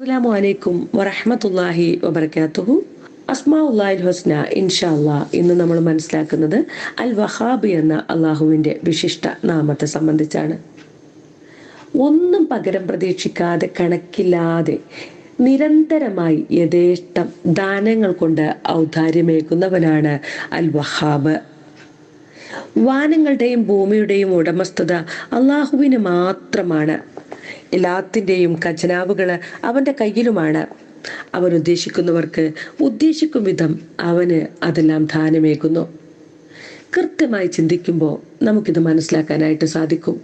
അസ്സലാമു അലൈക്കും വറഹ്മത്തുള്ളാഹി വബർക്കാത്തുഹു അസ്മാഉല്ലാഹിൽ ഹുസ്ന ഇൻഷാ അല്ലാ ഇന്ന് നമ്മൾ മനസ്സിലാക്കുന്നത് അൽ വഹാബ് എന്ന അള്ളാഹുവിന്റെ വിശിഷ്ട നാമത്തെ സംബന്ധിച്ചാണ്. ഒന്നും പകരം പ്രതീക്ഷിക്കാതെ കണക്കില്ലാതെ നിരന്തരമായി യഥേഷ്ടം ദാനങ്ങൾ കൊണ്ട് ഔദാര്യമേകുന്നവനാണ് അൽ വഹാബ് വാനങ്ങളുടെയും ഭൂമിയുടെയും ഉടമസ്ഥത അള്ളാഹുവിന് മാത്രമാണ് എല്ലാത്തിന്റെയും ഖജനാവുകൾ അവന്റെ കയ്യിലുമാണ്. അവൻ ഉദ്ദേശിക്കുന്നവർക്ക് ഉദ്ദേശിക്കും വിധം അവന് അതെല്ലാം ദാനമേകുന്നു കൃത്യമായി ചിന്തിക്കുമ്പോൾ നമുക്കിത് മനസ്സിലാക്കാനായിട്ട് സാധിക്കും.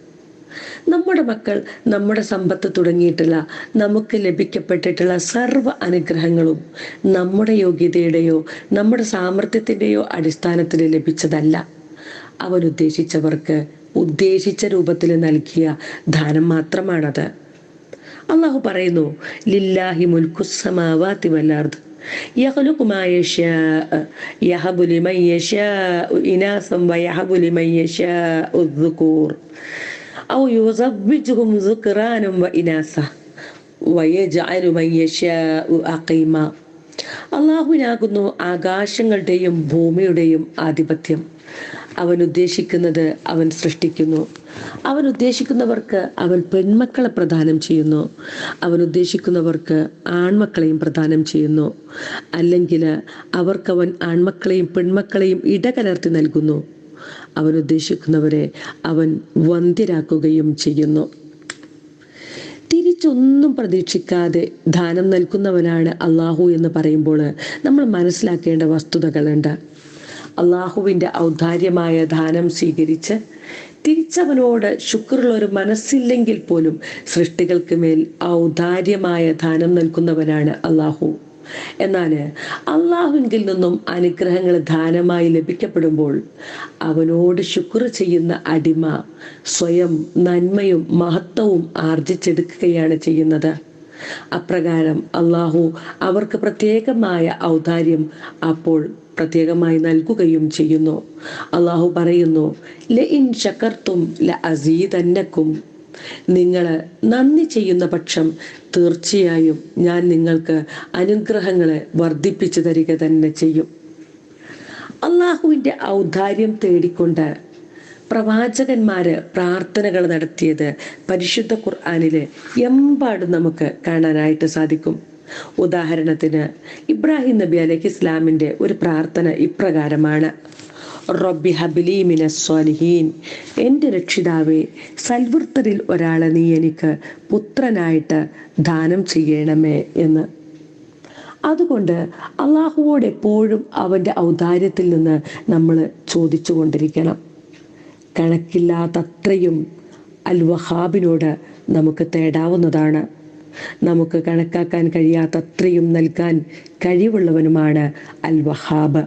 നമ്മുടെ മക്കൾ നമ്മുടെ സമ്പത്ത് തുടങ്ങിയിട്ടുള്ള നമുക്ക് ലഭിക്കപ്പെട്ടിട്ടുള്ള സർവ അനുഗ്രഹങ്ങളും നമ്മുടെ യോഗ്യതയുടെയോ നമ്മുടെ സാമർഥ്യത്തിന്റെയോ അടിസ്ഥാനത്തിൽ ലഭിച്ചതല്ല. അവൻ ഉദ്ദേശിച്ചവർക്ക് ഉദ്ദേശിച്ച രൂപത്തിൽ നൽകിയ ദാനം മാത്രമാണത് അള്ളാഹു പറയുന്നു ലില്ലാഹി മുൽക്കുസമാവാതി വല്ലാർദ് يخلق ما يشاء يهب لمن يشاء إناثا ويهب لمن يشاء الذكور أو يزوجهم ذكرانا وإناثا ويجعل من يشاء أقيما അള്ളാഹുവിനാകുന്നു ആകാശങ്ങളുടെയും ഭൂമിയുടെയും ആധിപത്യം അവൻ ഉദ്ദേശിക്കുന്നത് അവൻ സൃഷ്ടിക്കുന്നു. അവൻ ഉദ്ദേശിക്കുന്നവർക്ക് അവൻ പെൺമക്കളെ പ്രദാനം ചെയ്യുന്നു. അവൻ ഉദ്ദേശിക്കുന്നവർക്ക് ആൺമക്കളെയും പ്രദാനം ചെയ്യുന്നു. അല്ലെങ്കിൽ അവർക്കവൻ ആൺമക്കളെയും പെൺമക്കളെയും ഇടകലർത്തി നൽകുന്നു. അവൻ ഉദ്ദേശിക്കുന്നവരെ അവൻ വന്ധ്യരാക്കുകയും ചെയ്യുന്നു. തിരിച്ചൊന്നും പ്രതീക്ഷിക്കാതെ ദാനം നൽകുന്നവനാണ് അള്ളാഹു എന്ന് പറയുമ്പോൾ നമ്മൾ മനസ്സിലാക്കേണ്ട വസ്തുതകളുണ്ട്. അള്ളാഹുവിന്റെ ഔദാര്യമായ ദാനം സ്വീകരിച്ച് തിരിച്ചവനോട് ശുക്രുള്ള ഒരു മനസ്സില്ലെങ്കിൽ പോലും സൃഷ്ടികൾക്ക് മേൽ ഔദാര്യമായ ദാനം നൽകുന്നവനാണ് അള്ളാഹു. എന്നാൽ അള്ളാഹുവിൽ നിന്നും അനുഗ്രഹങ്ങൾ ദാനമായി ലഭിക്കപ്പെടുമ്പോൾ അവനോട് ശുക്ർ ചെയ്യുന്ന അടിമ സ്വയം നന്മയും മഹത്വവും ആർജിച്ചെടുക്കുകയാണ് ചെയ്യുന്നത്. അപ്രകാരം അള്ളാഹു അവർക്ക് പ്രത്യേകമായ ഔദാര്യം അപ്പോൾ പ്രത്യേകമായി നൽകുകയും ചെയ്യുന്നു. അള്ളാഹു പറയുന്നു ല ഇൻ ശക്കർത്തും ല നിങ്ങൾ നന്ദി ചെയ്യുന്ന പക്ഷം തീർച്ചയായും ഞാൻ നിങ്ങൾക്ക് അനുഗ്രഹങ്ങളെ വർദ്ധിപ്പിച്ചു തരിക തന്നെ ചെയ്യും. അള്ളാഹുവിന്റെ ഔദാര്യം തേടിക്കൊണ്ട് പ്രവാചകന്മാര് പ്രാർത്ഥനകൾ നടത്തിയത് പരിശുദ്ധ ഖുർആാനിലെ എമ്പാടും നമുക്ക് കാണാനായിട്ട് സാധിക്കും. ഉദാഹരണത്തിന് ഇബ്രാഹിം നബി അലൈഹി ഇസ്ലാമിന്റെ ഒരു പ്രാർത്ഥന ഇപ്രകാരമാണ്. റബ്ബി ഹബിലി മിനസ്വാലിഹീൻ എന്റെ രക്ഷിതാവേ സൽവൃത്തരിൽ ഒരാളെ നീ എനിക്ക് പുത്രനായിട്ട് ദാനം ചെയ്യണമേ എന്ന്. അതുകൊണ്ട് അള്ളാഹുവോട് എപ്പോഴും അവന്റെ ഔദാര്യത്തിൽ നിന്ന് നമ്മൾ ചോദിച്ചു കൊണ്ടിരിക്കണം കണക്കില്ലാത്തത്രയും അൽ വഹാബിനോട് നമുക്ക് തേടാവുന്നതാണ്. നമുക്ക് കണക്കാക്കാൻ കഴിയാത്തത്രയും നൽകാൻ കഴിവുള്ളവനുമാണ് അൽ വഹാബ്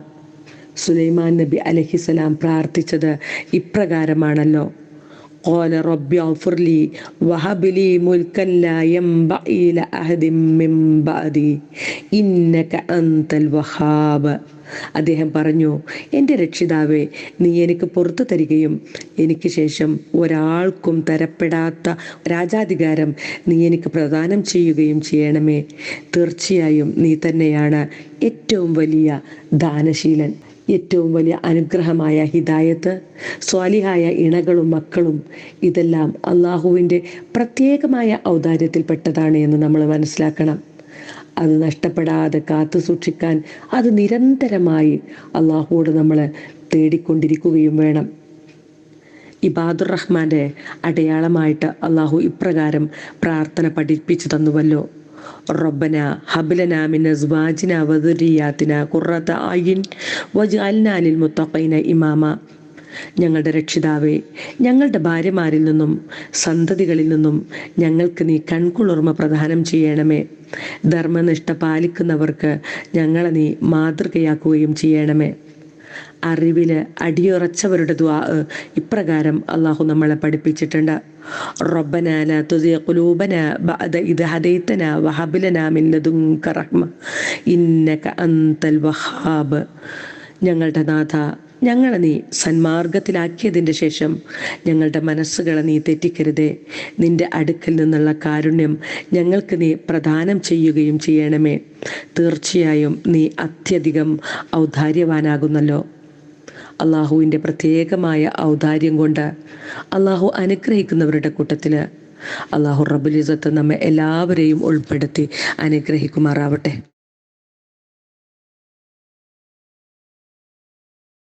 സുലൈമാൻ നബി അലഹിസലാം പ്രാർത്ഥിച്ചത് ഇപ്രകാരമാണല്ലോ. قال رب اغفر لي وهب لي ملكا لا ينبغي لأحد من بعدي إنك أنت الوهاب അദ്ദേഹം പറഞ്ഞു എൻ്റെ രക്ഷിതാവേ നീ എനിക്ക് പുറത്തു തരികയും എനിക്ക് ശേഷം ഒരാൾക്കും തരപ്പെടാത്ത രാജാധികാരം നീ എനിക്ക് പ്രദാനം ചെയ്യുകയും ചെയ്യണമേ തീർച്ചയായും നീ തന്നെയാണ് ഏറ്റവും വലിയ ദാനശീലൻ ഏറ്റവും വലിയ അനുഗ്രഹമായ ഹിദായത്ത് സ്വാലിഹായ ഇണകളും മക്കളും ഇതെല്ലാം അള്ളാഹുവിന്റെ പ്രത്യേകമായ ഔദാര്യത്തിൽപ്പെട്ടതാണ് എന്ന് നമ്മൾ മനസ്സിലാക്കണം. അത് നഷ്ടപ്പെടാതെ കാത്തു സൂക്ഷിക്കാൻ അത് നിരന്തരമായി അള്ളാഹുവോട് നമ്മൾ തേടിക്കൊണ്ടിരിക്കുകയും വേണം. ഇബാദുർ റഹ്മാന്റെ അടയാളമായിട്ട് അള്ളാഹു ഇപ്രകാരം പ്രാർത്ഥന പഠിപ്പിച്ചു തന്നുവല്ലോ. റബ്ബന ഹബ്ലന മിൻ അസ്വാജിന വദുരിയാത്തിന ഖുറത അയിൻ വജ്അൽനാ ലിൽ മുത്തഖീന ഇമാമ. ഞങ്ങളുടെ രക്ഷിതാവേ ഞങ്ങളുടെ ഭാര്യമാരിൽ നിന്നും സന്തതികളിൽ നിന്നും ഞങ്ങൾക്ക് നീ കൺകുളിർമ പ്രദാനം ചെയ്യണമേ. ധർമ്മനിഷ്ഠ പാലിക്കുന്നവർക്ക് ഞങ്ങളെ നീ മാതൃകയാക്കുകയും ചെയ്യണമേ. അറിവിൽ അടിയുറച്ചവരുടെ ദ്വാ ഇപ്രകാരം അള്ളാഹു നമ്മളെ പഠിപ്പിച്ചിട്ടുണ്ട്. ഞങ്ങളുടെ നാഥ ഞങ്ങളെ നീ സന്മാർഗത്തിലാക്കിയതിന്റെ ശേഷം ഞങ്ങളുടെ മനസ്സുകളെ നീ തെറ്റിക്കരുതേ. നിന്റെ അടുക്കൽ നിന്നുള്ള കാരുണ്യം ഞങ്ങൾക്ക് നീ പ്രദാനം ചെയ്യുകയും ചെയ്യണമേ. തീർച്ചയായും നീ അത്യധികം ഔദാര്യവാനാകുന്നല്ലോ. അള്ളാഹുവിന്റെ പ്രത്യേകമായ ഔദാര്യം കൊണ്ട് അള്ളാഹു അനുഗ്രഹിക്കുന്നവരുടെ കൂട്ടത്തിൽ അള്ളാഹു റബുലിസത്ത് നമ്മെ എല്ലാവരെയും ഉൾപ്പെടുത്തി അനുഗ്രഹിക്കുമാറാവട്ടെ.